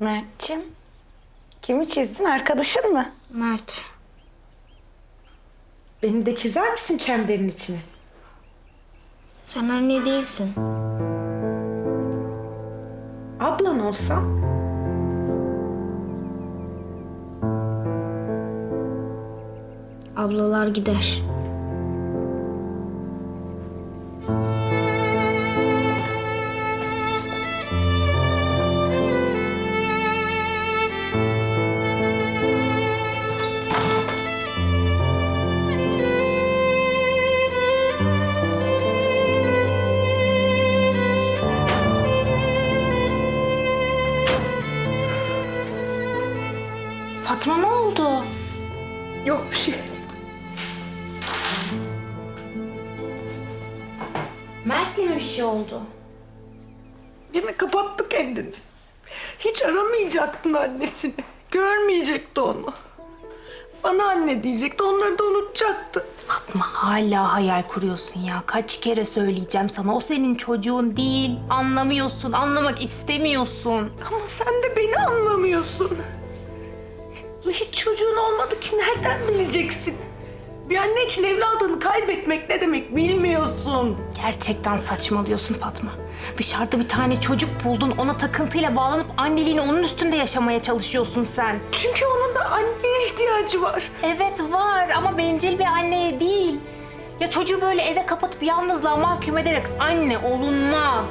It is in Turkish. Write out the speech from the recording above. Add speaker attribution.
Speaker 1: Mert'cim. Kimi çizdin? Arkadaşın mı?
Speaker 2: Mert.
Speaker 3: Beni de çizer misin çemberin içine?
Speaker 2: Sen anne değilsin.
Speaker 3: Ablan olsam?
Speaker 2: Ablalar gider.
Speaker 1: Fatma ne oldu?
Speaker 3: Yok bir şey.
Speaker 1: Mert'le mi bir şey oldu?
Speaker 4: Yine kapattı kendini. Hiç aramayacaktın annesini. Görmeyecekti onu. Bana anne diyecekti, onları da unutacaktı.
Speaker 5: Fatma hala hayal kuruyorsun ya. Kaç kere söyleyeceğim sana. O senin çocuğun değil. Anlamıyorsun, anlamak istemiyorsun.
Speaker 4: Ama sen de beni anlamıyorsun. Hiç çocuğun olmadı ki nereden bileceksin? Bir anne için evladını kaybetmek ne demek bilmiyorsun.
Speaker 5: Gerçekten saçmalıyorsun Fatma. Dışarıda bir tane çocuk buldun. Ona takıntıyla bağlanıp anneliğini onun üstünde yaşamaya çalışıyorsun sen.
Speaker 4: Çünkü onun da anneye ihtiyacı var.
Speaker 5: Evet var ama bencil bir anneye değil. Ya çocuğu böyle eve kapatıp yalnızlığa mahkum ederek anne olunmaz.